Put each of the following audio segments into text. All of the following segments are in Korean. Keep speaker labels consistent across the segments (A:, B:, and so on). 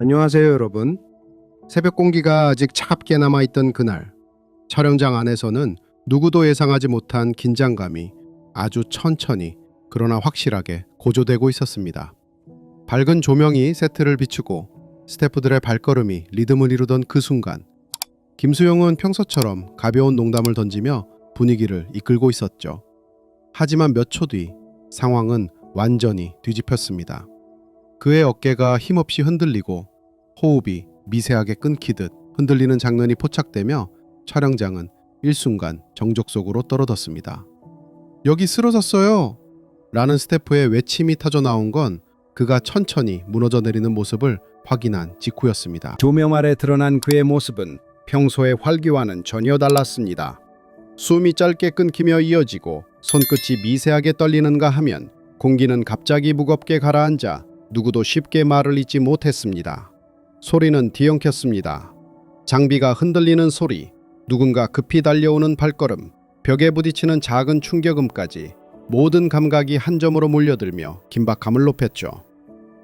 A: 안녕하세요, 여러분. 새벽 공기가 아직 차갑게 남아있던 그날, 촬영장 안에서는 누구도 예상하지 못한 긴장감이 아주 천천히 그러나 확실하게 고조되고 있었습니다. 밝은 조명이 세트를 비추고 스태프들의 발걸음이 리듬을 이루던 그 순간, 김수영은 평소처럼 가벼운 농담을 던지며 분위기를 이끌고 있었죠. 하지만 몇 초 뒤 상황은 완전히 뒤집혔습니다. 그의 어깨가 힘없이 흔들리고 호흡이 미세하게 끊기듯 흔들리는 장면이 포착되며 촬영장은 일순간 정적 속으로 떨어졌습니다. 여기 쓰러졌어요! 라는 스태프의 외침이 터져 나온 건 그가 천천히 무너져 내리는 모습을 확인한 직후였습니다.
B: 조명 아래 드러난 그의 모습은 평소의 활기와는 전혀 달랐습니다.
A: 숨이 짧게 끊기며 이어지고 손끝이 미세하게 떨리는가 하면 공기는 갑자기 무겁게 가라앉아 누구도 쉽게 말을 잇지 못했습니다. 소리는 뒤엉켰습니다. 장비가 흔들리는 소리, 누군가 급히 달려오는 발걸음, 벽에 부딪히는 작은 충격음까지 모든 감각이 한 점으로 몰려들며 긴박감을 높였죠.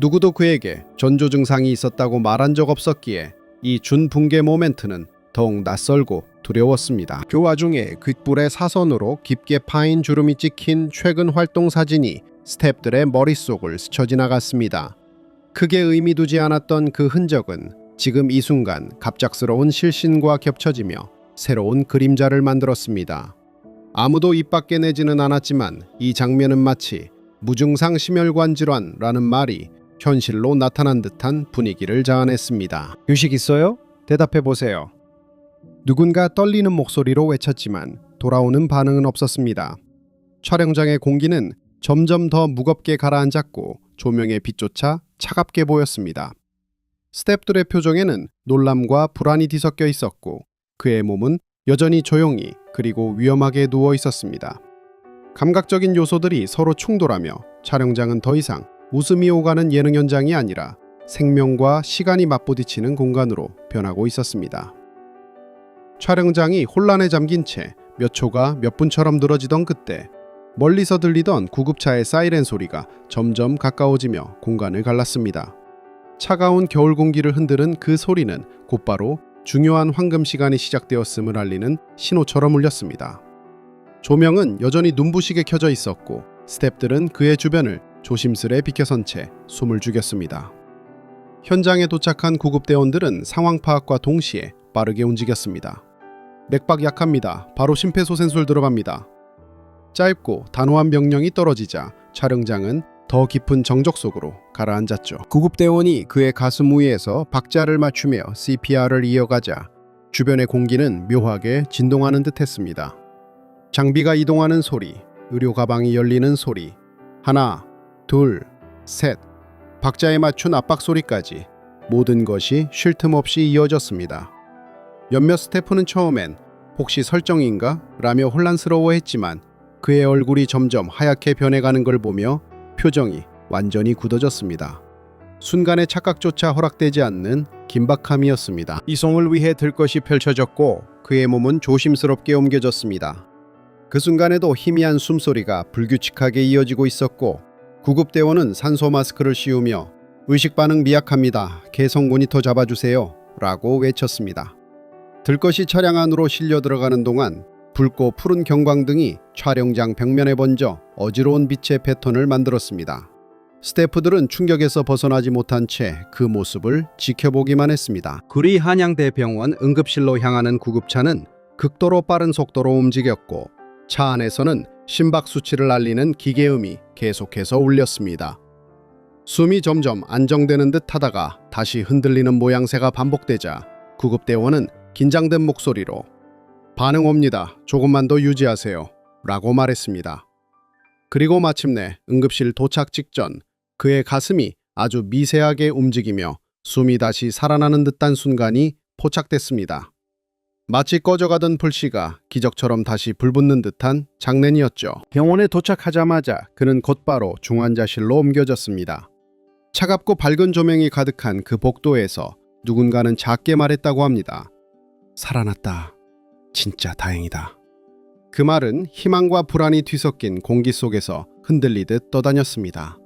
A: 누구도 그에게 전조 증상이 있었다고 말한 적 없었기에 이 준붕괴 모멘트는 더욱 낯설고 두려웠습니다. 그 와중에 귓불의 사선으로 깊게 파인 주름이 찍힌 최근 활동 사진이 스탭들의 머릿속을 스쳐 지나갔습니다. 크게 의미 두지 않았던 그 흔적은 지금 이 순간 갑작스러운 실신과 겹쳐지며 새로운 그림자를 만들었습니다. 아무도 입 밖에 내지는 않았지만 이 장면은 마치 무증상 심혈관 질환라는 말이 현실로 나타난 듯한 분위기를 자아냈습니다.
B: 휴식 있어요? 대답해 보세요.
A: 누군가 떨리는 목소리로 외쳤지만 돌아오는 반응은 없었습니다. 촬영장의 공기는 점점 더 무겁게 가라앉았고 조명의 빛조차 차갑게 보였습니다. 스탭들의 표정에는 놀람과 불안이 뒤섞여 있었고 그의 몸은 여전히 조용히 그리고 위험하게 누워 있었습니다. 감각적인 요소들이 서로 충돌하며 촬영장은 더 이상 웃음이 오가는 예능 현장이 아니라 생명과 시간이 맞부딪히는 공간으로 변하고 있었습니다. 촬영장이 혼란에 잠긴 채 몇 초가 몇 분처럼 늘어지던 그때 멀리서 들리던 구급차의 사이렌 소리가 점점 가까워지며 공간을 갈랐습니다. 차가운 겨울 공기를 흔드는 그 소리는 곧바로 중요한 황금 시간이 시작되었음을 알리는 신호처럼 울렸습니다. 조명은 여전히 눈부시게 켜져 있었고 스탭들은 그의 주변을 조심스레 비켜선 채 숨을 죽였습니다. 현장에 도착한 구급대원들은 상황 파악과 동시에 빠르게 움직였습니다. 맥박 약합니다. 바로 심폐소생술 들어갑니다. 짧고 단호한 명령이 떨어지자 촬영장은 더 깊은 정적 속으로 가라앉았죠. 구급대원이 그의 가슴 위에서 박자를 맞추며 CPR을 이어가자 주변의 공기는 묘하게 진동하는 듯 했습니다. 장비가 이동하는 소리, 의료 가방이 열리는 소리, 하나, 둘, 셋, 박자에 맞춘 압박 소리까지 모든 것이 쉴 틈 없이 이어졌습니다. 몇몇 스태프는 처음엔 혹시 설정인가? 라며 혼란스러워했지만 그의 얼굴이 점점 하얗게 변해가는 걸 보며 표정이 완전히 굳어졌습니다. 순간의 착각조차 허락되지 않는 긴박함이었습니다. 이송을 위해 들 것이 펼쳐졌고 그의 몸은 조심스럽게 옮겨졌습니다. 그 순간에도 희미한 숨소리가 불규칙하게 이어지고 있었고 구급대원은 산소 마스크를 씌우며 의식 반응 미약합니다. 개성 모니터 잡아주세요. 라고 외쳤습니다. 들것이 차량 안으로 실려 들어가는 동안 붉고 푸른 경광등이 촬영장 벽면에 번져 어지러운 빛의 패턴을 만들었습니다. 스태프들은 충격에서 벗어나지 못한 채 그 모습을 지켜보기만 했습니다. 구리 한양대병원 응급실로 향하는 구급차는 극도로 빠른 속도로 움직였고 차 안에서는 심박 수치를 알리는 기계음이 계속해서 울렸습니다. 숨이 점점 안정되는 듯 하다가 다시 흔들리는 모양새가 반복되자 구급대원은 긴장된 목소리로 반응 옵니다. 조금만 더 유지하세요. 라고 말했습니다. 그리고 마침내 응급실 도착 직전 그의 가슴이 아주 미세하게 움직이며 숨이 다시 살아나는 듯한 순간이 포착됐습니다. 마치 꺼져가던 불씨가 기적처럼 다시 불붙는 듯한 장면이었죠. 병원에 도착하자마자 그는 곧바로 중환자실로 옮겨졌습니다. 차갑고 밝은 조명이 가득한 그 복도에서 누군가는 작게 말했다고 합니다. 살아났다. 진짜 다행이다. 그 말은 희망과 불안이 뒤섞인 공기 속에서 흔들리듯 떠다녔습니다.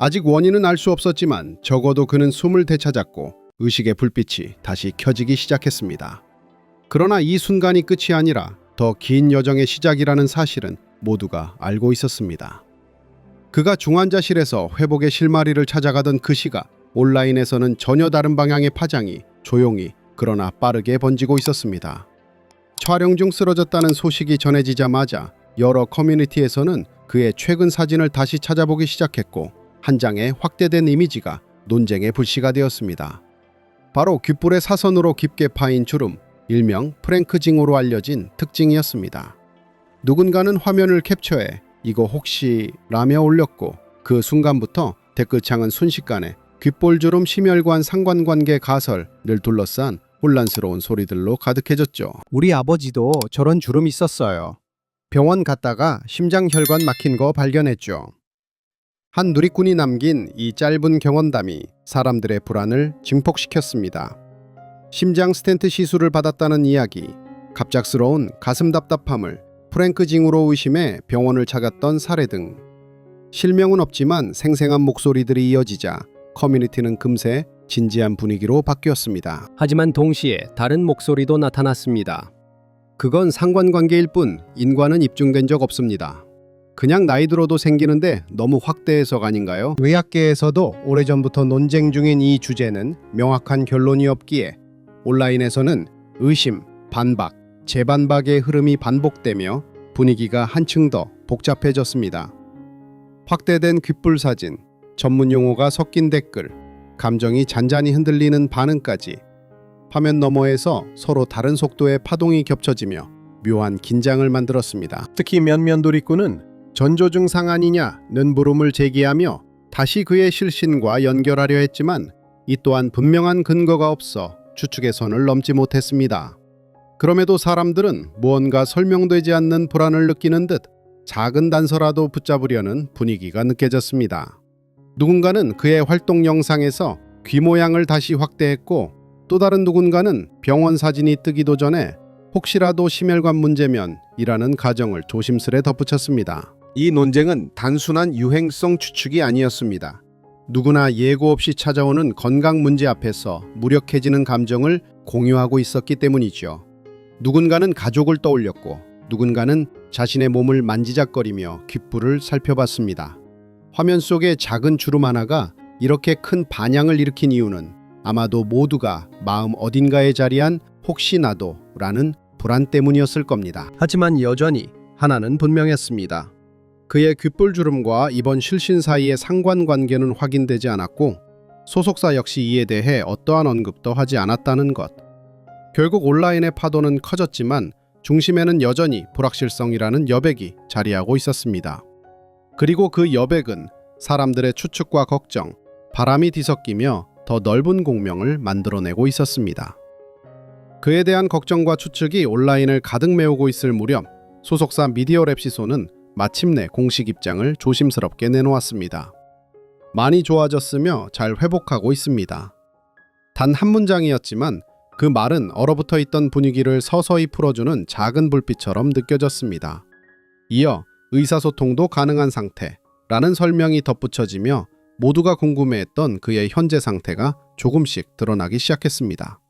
A: 아직 원인은 알 수 없었지만 적어도 그는 숨을 되찾았고 의식의 불빛이 다시 켜지기 시작했습니다. 그러나 이 순간이 끝이 아니라 더 긴 여정의 시작이라는 사실은 모두가 알고 있었습니다. 그가 중환자실에서 회복의 실마리를 찾아가던 그 시각 온라인에서는 전혀 다른 방향의 파장이 조용히 그러나 빠르게 번지고 있었습니다. 촬영 중 쓰러졌다는 소식이 전해지자마자 여러 커뮤니티에서는 그의 최근 사진을 다시 찾아보기 시작했고 한 장의 확대된 이미지가 논쟁의 불씨가 되었습니다. 바로 귓불의 사선으로 깊게 파인 주름, 일명 프랭크 징후로 알려진 특징이었습니다. 누군가는 화면을 캡처해 이거 혹시 라며 올렸고 그 순간부터 댓글창은 순식간에 귓볼주름 심혈관 상관관계 가설을 둘러싼 혼란스러운 소리들로 가득해졌죠.
C: 우리 아버지도 저런 주름 있었어요.
A: 병원 갔다가 심장혈관 막힌 거 발견했죠. 한 누리꾼이 남긴 이 짧은 경험담이 사람들의 불안을 증폭시켰습니다. 심장 스텐트 시술을 받았다는 이야기, 갑작스러운 가슴 답답함을 프랭크 징후로 의심해 병원을 찾았던 사례 등 실명은 없지만 생생한 목소리들이 이어지자 커뮤니티는 금세 진지한 분위기로 바뀌었습니다.
C: 하지만 동시에 다른 목소리도 나타났습니다.
A: 그건 상관관계일 뿐 인과는 입증된 적 없습니다. 그냥 나이 들어도 생기는데 너무 확대해석 아닌가요? 의학계에서도 오래전부터 논쟁 중인 이 주제는 명확한 결론이 없기에 온라인에서는 의심, 반박, 재반박의 흐름이 반복되며 분위기가 한층 더 복잡해졌습니다. 확대된 귓불 사진, 전문 용어가 섞인 댓글, 감정이 잔잔히 흔들리는 반응까지 화면 너머에서 서로 다른 속도의 파동이 겹쳐지며 묘한 긴장을 만들었습니다. 특히 몇몇 누리꾼은 전조 증상 아니냐는 물음을 제기하며 다시 그의 실신과 연결하려 했지만 이 또한 분명한 근거가 없어 추측의 선을 넘지 못했습니다. 그럼에도 사람들은 무언가 설명되지 않는 불안을 느끼는 듯 작은 단서라도 붙잡으려는 분위기가 느껴졌습니다. 누군가는 그의 활동 영상에서 귀 모양을 다시 확대했고 또 다른 누군가는 병원 사진이 뜨기도 전에 혹시라도 심혈관 문제면 이라는 가정을 조심스레 덧붙였습니다. 이 논쟁은 단순한 유행성 추측이 아니었습니다. 누구나 예고 없이 찾아오는 건강 문제 앞에서 무력해지는 감정을 공유하고 있었기 때문이죠. 누군가는 가족을 떠올렸고 누군가는 자신의 몸을 만지작거리며 귓불을 살펴봤습니다. 화면 속의 작은 주름 하나가 이렇게 큰 반향을 일으킨 이유는 아마도 모두가 마음 어딘가에 자리한 혹시나도 라는 불안 때문이었을 겁니다.
C: 하지만 여전히
A: 하나는 분명했습니다. 그의 귓불 주름과 이번 실신 사이의 상관관계는 확인되지 않았고 소속사 역시 이에 대해 어떠한 언급도 하지 않았다는 것. 결국 온라인의 파도는 커졌지만 중심에는 여전히 불확실성이라는 여백이 자리하고 있었습니다. 그리고 그 여백은 사람들의 추측과 걱정, 바람이 뒤섞이며 더 넓은 공명을 만들어내고 있었습니다. 그에 대한 걱정과 추측이 온라인을 가득 메우고 있을 무렵 소속사 미디어 랩시소는 마침내 공식 입장을 조심스럽게 내놓았습니다. 많이 좋아졌으며 잘 회복하고 있습니다. 단 한 문장이었지만 그 말은 얼어붙어 있던 분위기를 서서히 풀어주는 작은 불빛처럼 느껴졌습니다. 이어 의사소통도 가능한 상태라는 설명이 덧붙여지며 모두가 궁금해했던 그의 현재 상태가 조금씩 드러나기 시작했습니다.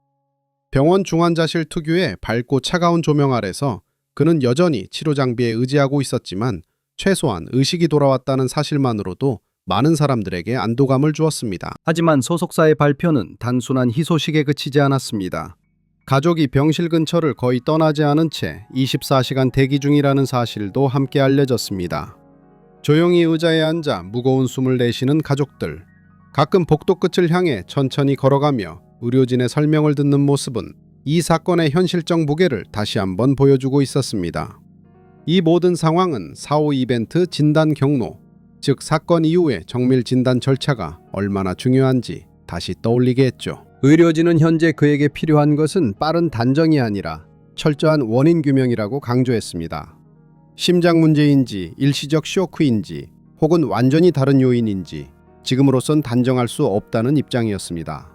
A: 병원 중환자실 특유의 밝고 차가운 조명 아래서 그는 여전히 치료 장비에 의지하고 있었지만 최소한 의식이 돌아왔다는 사실만으로도 많은 사람들에게 안도감을 주었습니다.
C: 하지만 소속사의 발표는 단순한 희소식에 그치지 않았습니다.
A: 가족이 병실 근처를 거의 떠나지 않은 채 24시간 대기 중이라는 사실도 함께 알려졌습니다. 조용히 의자에 앉아 무거운 숨을 내쉬는 가족들. 가끔 복도 끝을 향해 천천히 걸어가며 의료진의 설명을 듣는 모습은 이 사건의 현실적 무게를 다시 한번 보여주고 있었습니다. 이 모든 상황은 사후 이벤트 진단 경로, 즉 사건 이후의 정밀 진단 절차가 얼마나 중요한지 다시 떠올리게 했죠. 의료진은 현재 그에게 필요한 것은 빠른 단정이 아니라 철저한 원인 규명이라고 강조했습니다. 심장 문제인지 일시적 쇼크인지 혹은 완전히 다른 요인인지 지금으로선 단정할 수 없다는 입장이었습니다.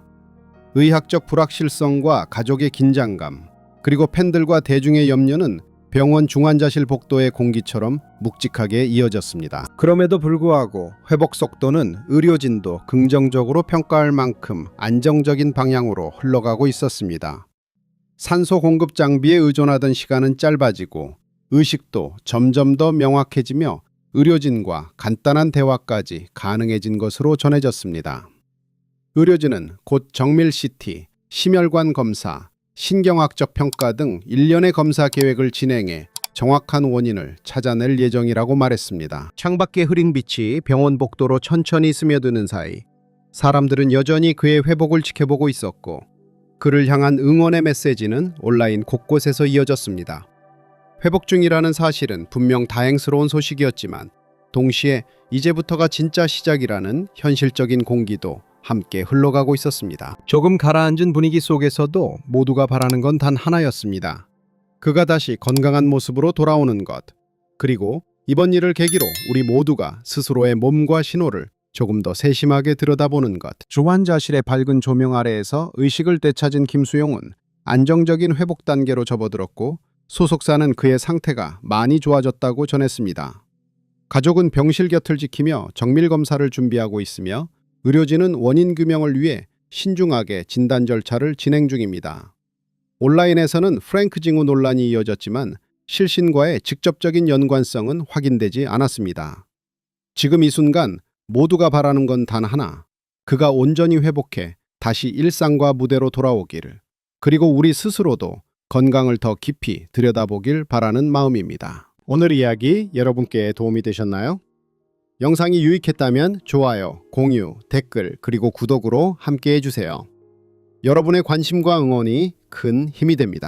A: 의학적 불확실성과 가족의 긴장감 그리고 팬들과 대중의 염려는 병원 중환자실 복도의 공기처럼 묵직하게 이어졌습니다.
B: 그럼에도 불구하고 회복 속도는 의료진도 긍정적으로 평가할 만큼
A: 안정적인 방향으로 흘러가고 있었습니다. 산소 공급 장비에 의존하던 시간은 짧아지고 의식도 점점 더 명확해지며 의료진과 간단한 대화까지 가능해진 것으로 전해졌습니다. 의료진은 곧 정밀 CT, 심혈관 검사, 신경학적 평가 등 일련의 검사 계획을 진행해 정확한 원인을 찾아낼 예정이라고 말했습니다.
C: 창밖의 흐린 빛이 병원 복도로 천천히 스며드는 사이 사람들은 여전히 그의 회복을 지켜보고 있었고
A: 그를 향한 응원의 메시지는 온라인 곳곳에서 이어졌습니다. 회복 중이라는 사실은 분명 다행스러운 소식이었지만 동시에 이제부터가 진짜 시작이라는 현실적인 공기도 함께 흘러가고 있었습니다.
C: 조금 가라앉은 분위기 속에서도
A: 모두가 바라는 건 단 하나였습니다. 그가 다시 건강한 모습으로 돌아오는 것. 그리고 이번 일을 계기로 우리 모두가 스스로의 몸과 신호를 조금 더 세심하게 들여다보는 것.
B: 중환자실의 밝은 조명 아래에서 의식을 되찾은 김수용은
A: 안정적인 회복 단계로 접어들었고 소속사는 그의 상태가 많이 좋아졌다고 전했습니다. 가족은 병실 곁을 지키며 정밀 검사를 준비하고 있으며 의료진은 원인 규명을 위해 신중하게 진단 절차를 진행 중입니다. 온라인에서는 프랭크 징후 논란이 이어졌지만 실신과의 직접적인 연관성은 확인되지 않았습니다. 지금 이 순간 모두가 바라는 건 단 하나. 그가 온전히 회복해 다시 일상과 무대로 돌아오기를. 그리고 우리 스스로도 건강을 더 깊이 들여다보길 바라는 마음입니다. 오늘 이야기 여러분께 도움이 되셨나요? 영상이 유익했다면 좋아요, 공유, 댓글, 그리고 구독으로 함께 해주세요. 여러분의 관심과 응원이 큰 힘이 됩니다.